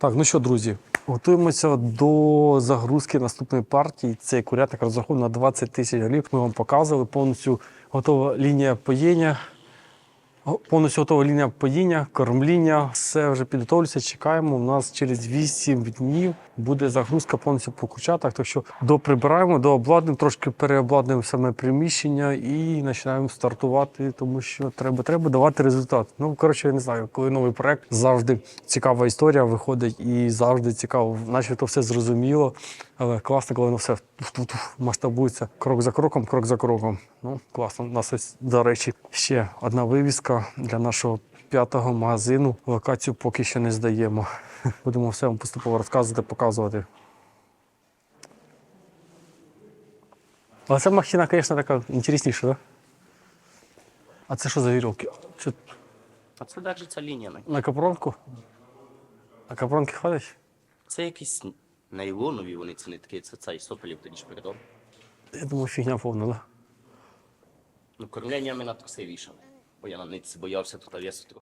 Так, ну що, друзі, готуємося до загрузки наступної партії. Цей курятник розрахований на 20 тисяч голів. Ми вам показували повністю готова лінія поїння. Повністю готова лінія поїння, кормління, все вже підготовлюється. Чекаємо. У нас через 8 днів буде загрузка повністю по курчатах. Так що доприбираємо, дообладнуємо, трошки переобладнуємо саме приміщення і починаємо стартувати, тому що треба, треба давати результат. Ну, коротше, я не знаю, коли новий проект завжди цікава історія виходить і завжди цікаво, наче то все зрозуміло. Але класно, коли воно все масштабується крок за кроком, крок за кроком. Ну, класно. У нас до речі, ще одна вивіска для нашого п'ятого магазину. Локацію поки що не здаємо. Будемо все вам поступово розказувати, показувати. Але ця махіна, звісно, така інтересніша, так? Да? А це що за вірьовки? Що, А це держиться лінія. на- капронку? На капронки ходить? Це якісь нейлонові, вони це не такі, це цей сопелів тоді ж передав. Я думаю, фігня повна, да? Ну, кормлення ми на вішали. Бо я на ниці боявся тут трохи.